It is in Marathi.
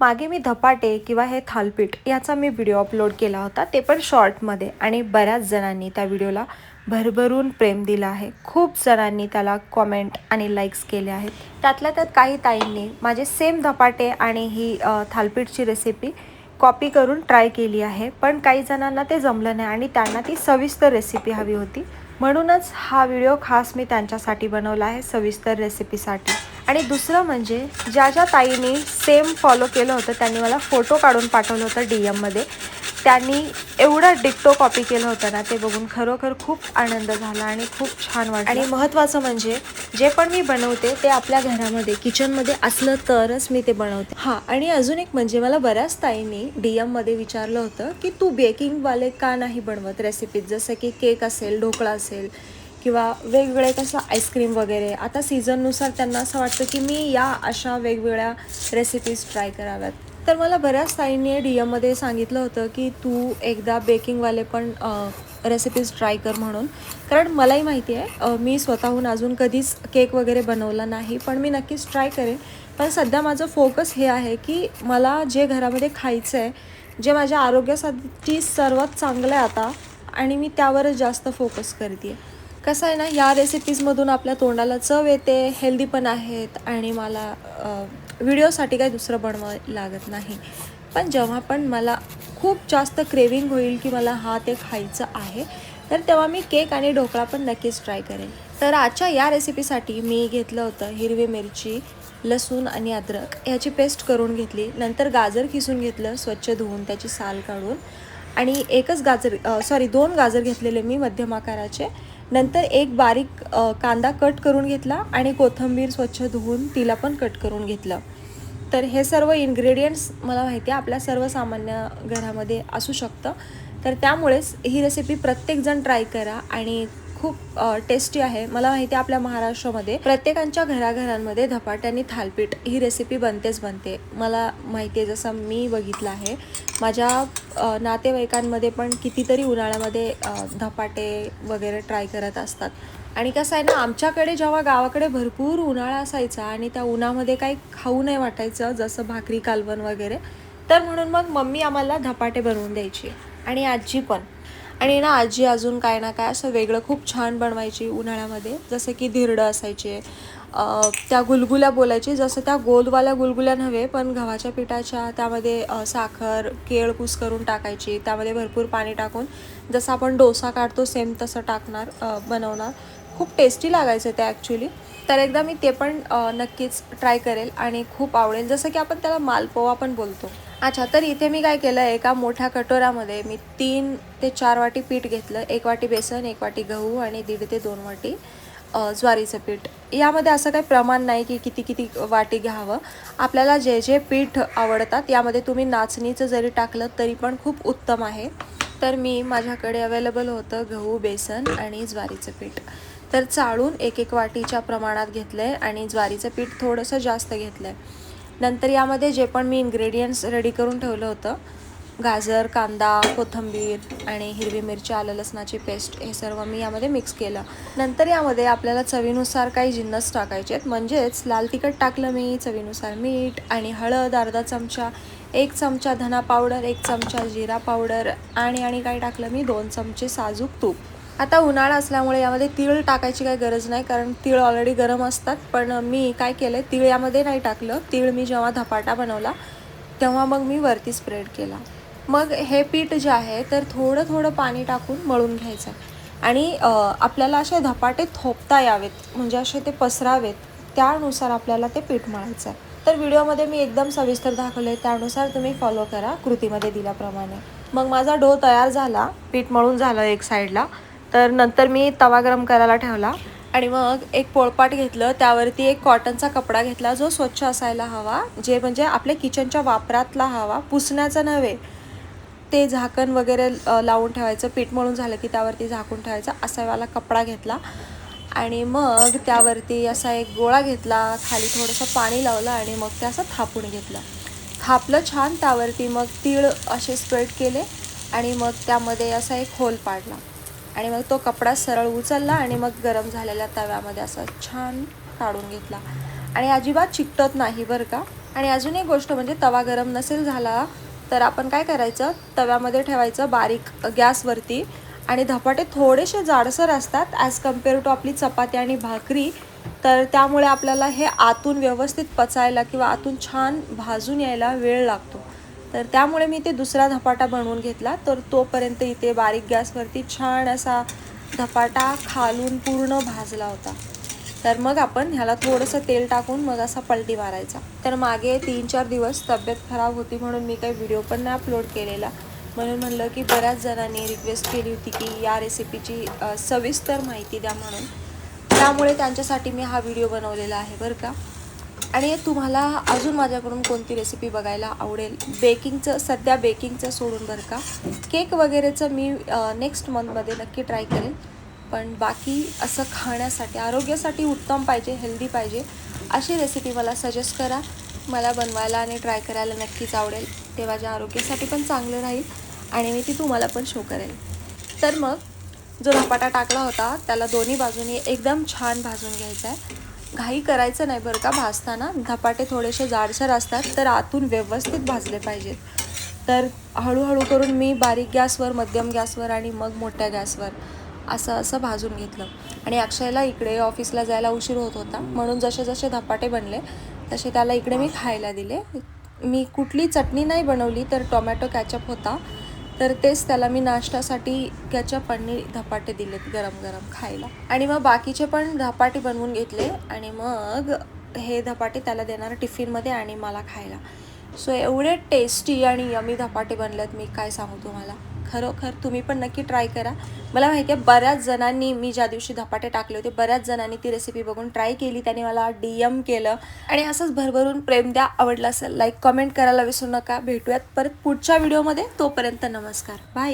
मागे मी धपाटे किंवा हे थालपीठ याचा मी व्हिडिओ अपलोड केला होता ते पण शॉर्टमध्ये आणि बऱ्याच जणांनी त्या व्हिडिओला भरभरून प्रेम दिला आहे. खूप जणांनी त्याला कॉमेंट आणि लाईक्स केले आहेत. त्यातल्या त्यात काही ताईंनी माझे सेम धपाटे आणि ही थालपीठची रेसिपी कॉपी करून ट्राय केली आहे. पण काही जणांना ते जमलं नाही आणि त्यांना ती सविस्तर रेसिपी हवी होती. म्हणूनच हा व्हिडिओ खास मी त्यांच्यासाठी बनवला आहे सविस्तर रेसिपीसाठी आणि दुसरं म्हणजे ज्या ज्या ताईंनी सेम फॉलो केलं होतं त्यांनी मला फोटो काढून पाठवलं होतं डी एममध्ये त्यांनी एवढं डिक्टो कॉपी केलं होतं ना ते बघून खरोखर खूप आनंद झाला आणि खूप छान वाटलं. आणि महत्त्वाचं म्हणजे जे पण मी बनवते ते आपल्या घरामध्ये किचनमध्ये असलं तरच मी ते बनवते. हां आणि अजून एक म्हणजे मला बऱ्याच ताईंनी डी एममध्ये विचारलं होतं की तू बेकिंगवाले का नाही बनवत रेसिपीज जसं की केक असेल ढोकळा असेल किंवा वेगवेगळे कसं आईस्क्रीम वगैरे आता सीझननुसार त्यांना असं वाटतं की मी या अशा वेगवेगळ्या रेसिपीज ट्राय कराव्यात. तर मला बऱ्याच ताईंनी डी एममध्ये सांगितलं होतं की तू एकदा बेकिंगवाले पण रेसिपीज ट्राय कर म्हणून. कारण मलाही माहिती आहे मी स्वतःहून अजून कधीच केक वगैरे बनवला नाही पण मी नक्कीच ट्राय करेन. पण सध्या माझं फोकस हे आहे की मला जे घरामध्ये खायचं आहे जे माझ्या आरोग्यासाठी सर्वात चांगलं आहे आता आणि मी त्यावरच जास्त फोकस करते कसं आहे ना या रेसिपीजमधून आपल्या तोंडाला चव येते हेल्दी पण आहेत आणि मला व्हिडिओसाठी काही दुसरं बनवावं लागत नाही. पण जेव्हा पण मला खूप जास्त क्रेविंग होईल की मला हा ते खायचं आहे तर तेव्हा मी केक आणि ढोकळा पण नक्कीच ट्राय करेन. तर आजच्या या रेसिपीसाठी मी घेतलं होतं हिरवी मिरची लसूण आणि अद्रक. ह्याची पेस्ट करून घेतली नंतर गाजर किसून घेतलं स्वच्छ धुवून त्याची साल काढून. आणि एकच गाजर सॉरी दोन गाजर घेतलेले मी मध्यम आकाराचे. नंतर एक बारीक कांदा कट करून घेतला आणि कोथिंबीर स्वच्छ धुवून तिला पण कट करून घेतलं. तर हे सर्व इन्ग्रेडियंट्स मला माहिती आहे आपल्या सर्वसामान्य घरामध्ये असू शकतं. तर त्यामुळेच ही रेसिपी प्रत्येकजण ट्राय करा आणि खूप टेस्टी आहे. मला माहिती आहे आपल्या महाराष्ट्रामध्ये प्रत्येकांच्या घराघरांमध्ये धपाट्याने आणि थालपीठ ही रेसिपी बनतेच बनते. मला माहिती आहे जसं मी बघितलं आहे माझ्या नातेवाईकांमध्ये पण कितीतरी उन्हाळ्यामध्ये धपाटे वगैरे ट्राय करत असतात. आणि कसं आहे ना आमच्याकडे जेव्हा गावाकडे भरपूर उन्हाळा असायचा आणि त्या उन्हामध्ये काही खाऊ नाही वाटायचं जसं भाकरी कालवण वगैरे तर म्हणून मग मम्मी आम्हाला धपाटे बनवून द्यायची आणि आजी पण. आणि ना आजी अजून काय ना काय असं वेगळं खूप छान बनवायची उन्हाळ्यामध्ये. जसं की धिरडं असायचे त्या गुलगुल्या बोलायची जसं त्या गोलवाल्या गुलगुल्या नव्हे पण गव्हाच्या पिठाच्या त्यामध्ये साखर केळ कुस करून टाकायची त्यामध्ये भरपूर पाणी टाकून जसं आपण डोसा काढतो सेम तसं टाकणार बनवणार. खूप टेस्टी लागायचं ते ॲक्च्युली तर एकदा मी ते पण नक्कीच ट्राय करेल आणि खूप आवडेल. जसं की आपण त्याला मालपोवा पण बोलतो. अच्छा तर इथे मी काय केलं एका मोठ्या कटोऱ्यामध्ये मी तीन ते चार वाटी पीठ घेतलं. एक वाटी बेसन एक वाटी गहू आणि दीड ते दोन वाटी ज्वारीचं पीठ. यामध्ये असं काही प्रमाण नाही की किती किती वाटी घ्यावं. आपल्याला जे जे पीठ आवडतात यामध्ये तुम्ही नाचणीचं जरी टाकलं तरी पण खूप उत्तम आहे. तर मी माझ्याकडे अवेलेबल होतं गहू बेसन आणि ज्वारीचं पीठ. तर चाळून एक एक वाटीच्या प्रमाणात घेतलं आहे आणि ज्वारीचं पीठ थोडंसं जास्त घेतलं आहे नंतर यामध्ये जे पण मी इन्ग्रेडियंट्स रेडी करून ठेवलं होतं गाजर कांदा कोथिंबीर आणि हिरवी मिरची आलं लसणाची पेस्ट हे सर्व मी यामध्ये मिक्स केलं. नंतर यामध्ये आपल्याला चवीनुसार काही जिन्नस टाकायचे आहेत. म्हणजेच लाल तिखट टाकलं मी चवीनुसार मीठ आणि हळद अर्धा चमचा एक चमचा धना पावडर एक चमचा जिरा पावडर आणि आणि काय टाकलं मी? दोन चमचे साजूक तूप. आता उन्हाळा असल्यामुळे यामध्ये तीळ टाकायची काही गरज नाही कारण तीळ ऑलरेडी गरम असतात. पण मी काय केलं तीळ यामध्ये नाही टाकलं. तीळ मी जेव्हा धपाटा बनवला तेव्हा मग मी वरती स्प्रेड केला. मग हे पीठ जे आहे तर थोडं थोडं पाणी टाकून मळून घ्यायचं. आणि आपल्याला असे धपाटे थोपता यावेत म्हणजे असे ते पसरावेत त्यानुसार आपल्याला ते पीठ मळायचं आहे तर व्हिडिओमध्ये मी एकदम सविस्तर दाखवले त्यानुसार तुम्ही फॉलो करा कृतीमध्ये दिल्याप्रमाणे. मग माझा डो तयार झाला पीठ मळून झालं एक साईडला तर नंतर मी तवा गरम करायला ठेवला. आणि मग एक पोळपाट घेतलं त्यावरती एक कॉटनचा कपडा घेतला जो स्वच्छ असायला हवा. जे म्हणजे आपल्या किचनच्या वापरातला हवा पुसण्याचा नव्हे. ते झाकण वगैरे लावून ठेवायचं पीठ मळून झालं की त्यावरती झाकून ठेवायचं असावाला कपडा घेतला. आणि मग त्यावरती असा एक गोळा घेतला खाली थोडंसं पाणी लावलं आणि मग ते असं थापून घेतलं. थापलं छान त्यावरती मग तीळ असे स्प्रेड केले आणि मग त्यामध्ये असा एक होल पाडला. आणि मग तो कपडा सरळ उचलला आणि मग गरम झालेल्या तव्यामध्ये असा छान काढून घेतला. आणि अजिबात चिकटत नाही बरं का. आणि अजून एक गोष्ट म्हणजे तवा गरम नसेल झाला तर आपण काय करायचं? तव्यामध्ये ठेवायचं बारीक गॅसवरती आणि धपाटे थोडेसे जाडसर असतात ॲज कंपेअर टू आपली चपाती आणि भाकरी. तर त्यामुळे आपल्याला हे आतून व्यवस्थित पचायला किंवा आतून छान भाजून यायला वेळ लागतो. तर त्यामुळे मी ते दुसरा धपाटा बनवून घेतला. तर तोपर्यंत इथे बारीक गॅसवरती छान असा धपाटा खालून पूर्ण भाजला होता. तर मग आपण ह्याला थोडंसं तेल टाकून मग असा पलटी मारायचा. तर मागे तीन चार दिवस तब्येत खराब होती म्हणून मी काही व्हिडिओ पण नाही अपलोड केलेला. म्हणून म्हणलं की बऱ्याच जणांनी रिक्वेस्ट केली होती की या रेसिपीची सविस्तर माहिती द्या म्हणून. त्यामुळे त्यांच्यासाठी मी हा व्हिडिओ बनवलेला आहे बरं का. आणि तुम्हाला अजून माझ्याकडून कोणती रेसिपी बघायला आवडेल? बेकिंगचं सध्या बेकिंगचं सोडून बरं का? केक वगैरेचं मी नेक्स्ट मंथमध्ये नक्की ट्राय करेन. पण बाकी असं खाण्यासाठी आरोग्यासाठी उत्तम पाहिजे हेल्दी पाहिजे अशी रेसिपी मला सजेस्ट करा. मला बनवायला आणि ट्राय करायला नक्कीच आवडेल. ते माझ्या आरोग्यासाठी पण चांगलं राहील आणि मी ती तुम्हाला पण शो करेल तर मग जो धपाटा टाकला होता त्याला दोन्ही बाजूनी एकदम छान भाजून घ्यायचा आहे घाई करायचं नाही बरं का भाजताना धपाटे थोडेसे जाडसर असतात तर आतून व्यवस्थित भाजले पाहिजेत. तर हळूहळू करून मी बारीक गॅसवर मध्यम गॅसवर आणि मग मोठ्या गॅसवर असं असं भाजून घेतलं. आणि अक्षयला इकडे ऑफिसला जायला उशीर होत होता. म्हणून जसे जसे धपाटे बनले तसे त्याला इकडे मी खायला दिले. मी कुठली चटणी नाही बनवली तर टोमॅटो कॅचअप होता. तर तेच त्याला मी नाश्त्यासाठी त्याच्या आणि धपाटे दिलेत गरम गरम खायला. आणि मग बाकीचे पण धपाटे बनवून घेतले आणि मग हे धपाटे त्याला देणार टिफिनमध्ये आणि मला खायला. सो एवढे टेस्टी आणि यमी धपाटे बनलेत मी काय सांगू तुम्हाला? खरोखर तुम्ही पण नक्की ट्राय करा. मला माहिती आहे बऱ्याच जणांनी मी ज्या दिवशी धपाटे टाकले होते बऱ्याच जणांनी ती रेसिपी बघून ट्राय केली. त्यांनी मला डी एम केलं. आणि असंच भरभरून प्रेम द्या आवडलं असेल लाईक कमेंट करायला विसरू नका. भेटूयात परत पुढच्या व्हिडिओमध्ये तोपर्यंत नमस्कार. बाय